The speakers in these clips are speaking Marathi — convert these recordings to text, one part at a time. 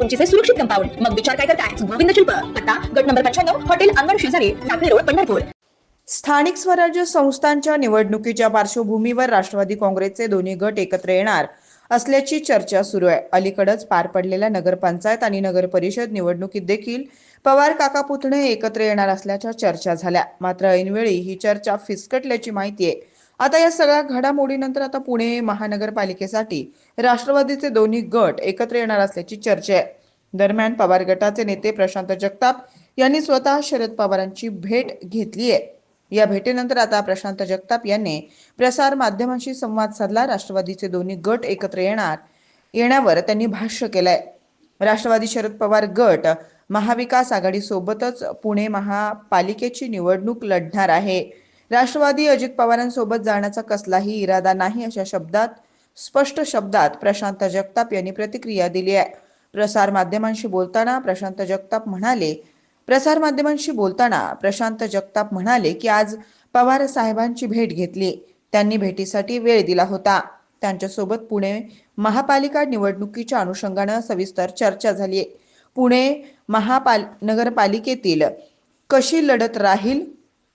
उंचीचे सुरक्षित कंपाऊंड मग विचार काय करताय? गोविंद शिल्प. पत्ता गट नंबर पंच्याण्णव हॉटेल अंगण शेजारी टाकळी रोड पंढरपूर. स्थानिक स्वराज्य संस्थांच्या निवडणुकीच्या पार्श्वभूमीवर राष्ट्रवादी काँग्रेसचे दोन्ही गट एकत्र येणार असल्याची चर्चा सुरू आहे. अलीकडच पार पडलेल्या नगरपंचायत आणि नगर परिषद निवडणुकीत देखील पवार काका पुतणे एकत्र येणार असल्याच्या चर्चा झाल्या. मात्र ऐनवेळी ही चर्चा फिसकटल्याची माहिती आहे. आता या सगळ्या घडामोडीनंतर आता पुणे महानगरपालिकेसाठी राष्ट्रवादीचे दोन्ही गट एकत्र येणार असल्याची चर्चा आहे. दरम्यान पवार गटाचे नेते प्रशांत जगताप यांनी स्वतः शरद पवारांची भेट घेतली आहे. या भेटीनंतर आता प्रशांत जगताप यांनी प्रसार माध्यमांशी संवाद साधला. राष्ट्रवादीचे दोन्ही गट एकत्र येणार येण्यावर त्यांनी भाष्य केलंय. राष्ट्रवादी शरद पवार गट महाविकास आघाडी सोबतच पुणे महापालिकेची निवडणूक लढणार आहे. राष्ट्रवादी अजित पवारांसोबत जाण्याचा कसलाही इरादा नाही अशा शब्दात स्पष्ट शब्दात प्रशांत जगताप यांनी प्रतिक्रिया दिली आहे. प्रसार माध्यमांशी बोलताना प्रशांत जगताप म्हणाले प्रसार माध्यमांशी बोलताना प्रशांत जगताप म्हणाले की आज पवार साहेबांची भेट घेतली. त्यांनी भेटीसाठी वेळ दिला होता. त्यांच्यासोबत पुणे महापालिका निवडणुकीच्या अनुषंगानं सविस्तर चर्चा झाली पुणे महापाल नगरपालिकेतील कशी लढत राहील?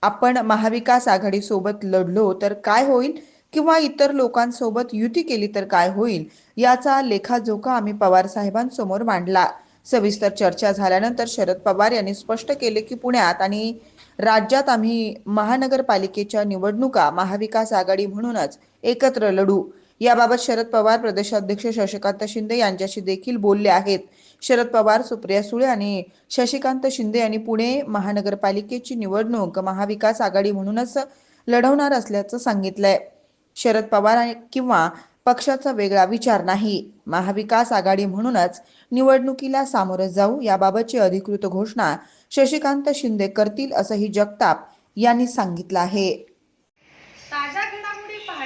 आपण महाविकास आघाडीसोबत लढलो तर काय होईल? किंवा इतर लोकांसोबत युती केली तर काय होईल? याचा लेखाजोखा आम्ही पवार साहेबांसमोर मांडला. सविस्तर चर्चा झाल्यानंतर शरद पवार यांनी स्पष्ट केले की पुण्यात आणि राज्यात आम्ही महानगरपालिकेच्या निवडणुका महाविकास आघाडी म्हणूनच एकत्र लढू. याबाबत शरद पवार प्रदेशाध्यक्ष शशिकांत शिंदे यांच्याशी देखील बोलले आहेत. शरद पवार सुप्रिया सुळे आणि शशिकांत शिंदे यांनी पुणे महानगरपालिकेची निवडणूक महाविकास आघाडी म्हणूनच लढवणार असल्याचं सांगितलंय. शरद पवार किंवा पक्षाचा वेगळा विचार नाही. महाविकास आघाडी म्हणूनच निवडणुकीला सामोरं जाऊ याबाबतची अधिकृत घोषणा शशिकांत शिंदे करतील असंही जगताप यांनी सांगितलं आहे.